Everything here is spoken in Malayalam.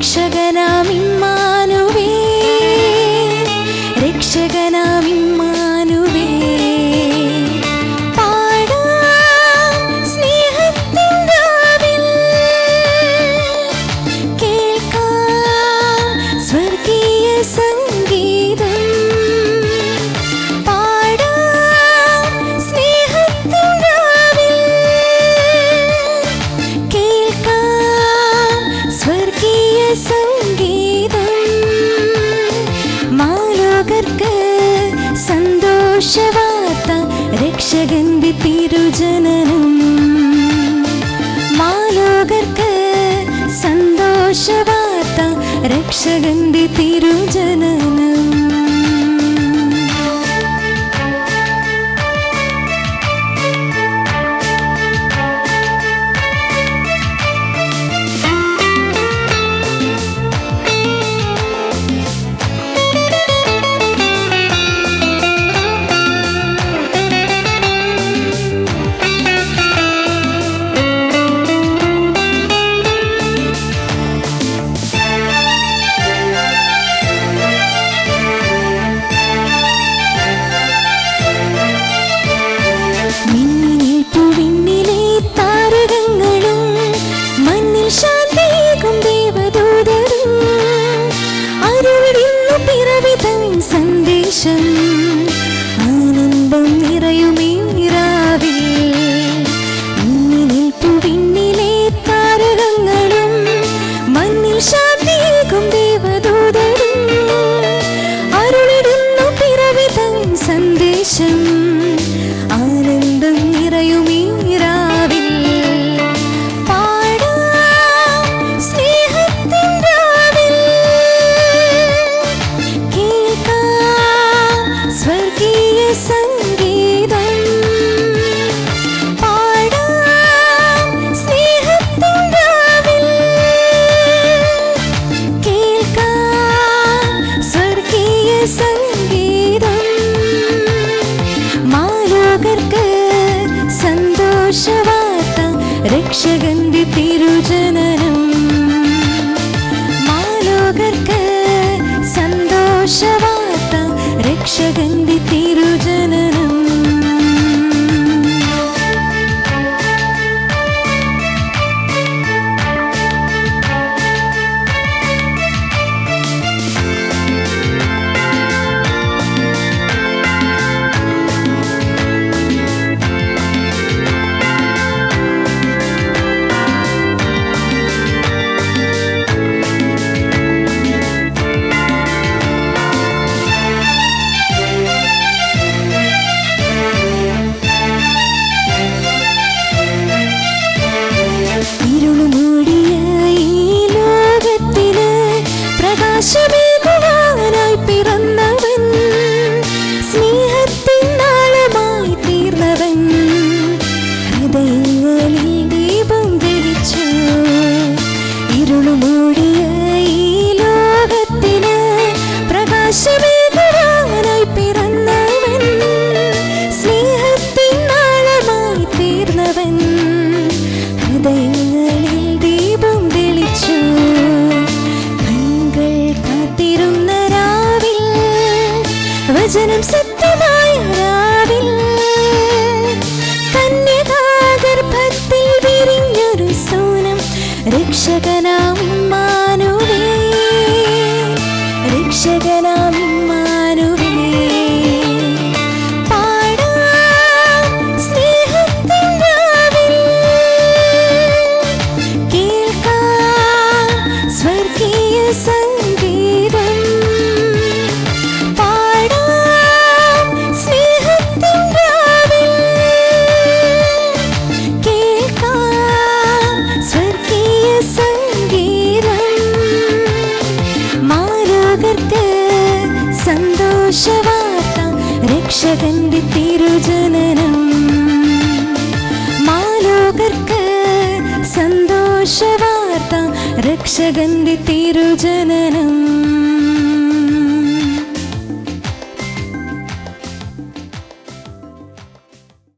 രക്ഷകനാ രക്ഷവാത്ത രക്ഷകന്റെ തിരുജനനം മാലോകർക്ക് സന്തോഷവാർത്ത രക്ഷകന്റെ തിരുജനനം തന്റെ തിരുജനനം വചനം സത്യമായ രാവിൽ. കന്യകാഗർഭത്തിൽ വിരിഞ്ഞൊരു സോനം രക്ഷകനാവും ലോകർക്ക് സന്തോഷവാർത്ത രക്ഷകന്റെ തിരുജനനം. മാലോകർക്ക് സന്തോഷവാർത്ത രക്ഷകന്റെ തിരുജനനം.